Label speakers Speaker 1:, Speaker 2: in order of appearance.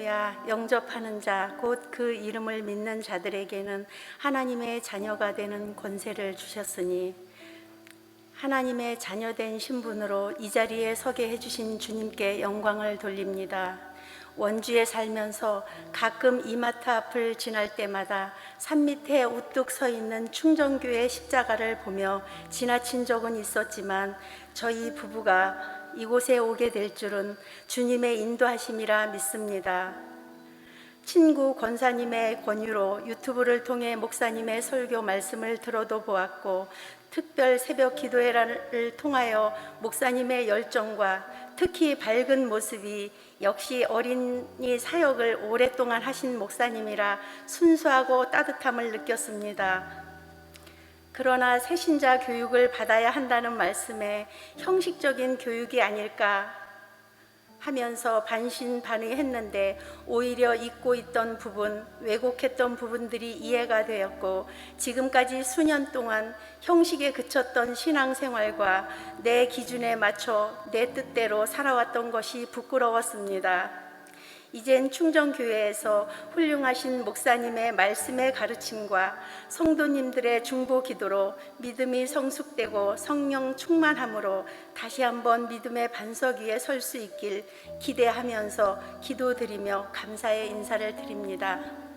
Speaker 1: 말미암아 영접하는 자 곧 그 이름을 믿는 자들에게는 하나님의 자녀가 되는 권세를 주셨으니 하나님의 자녀된 신분으로 이 자리에 서게 해주신 주님께 영광을 돌립니다. 원주에 살면서 가끔 이마트 앞을 지날 때마다 산 밑에 우뚝 서 있는 충정교회 십자가를 보며 지나친 적은 있었지만 저희 부부가 이곳에 오게 될 줄은 주님의 인도하심이라 믿습니다. 친구 권사님의 권유로 유튜브를 통해 목사님의 설교 말씀을 들어도 보았고 특별 새벽 기도회를 통하여 목사님의 열정과 특히 밝은 모습이 역시 어린이 사역을 오랫동안 하신 목사님이라 순수하고 따뜻함을 느꼈습니다. 그러나 새신자 교육을 받아야 한다는 말씀에 형식적인 교육이 아닐까 하면서 반신반의했는데 오히려 잊고 있던 부분, 왜곡했던 부분들이 이해가 되었고 지금까지 수년 동안 형식에 그쳤던 신앙생활과 내 기준에 맞춰 내 뜻대로 살아왔던 것이 부끄러웠습니다. 이젠 충정교회에서 훌륭하신 목사님의 말씀의 가르침과 성도님들의 중보 기도로 믿음이 성숙되고 성령 충만함으로 다시 한번 믿음의 반석 위에 설 수 있길 기대하면서 기도드리며 감사의 인사를 드립니다.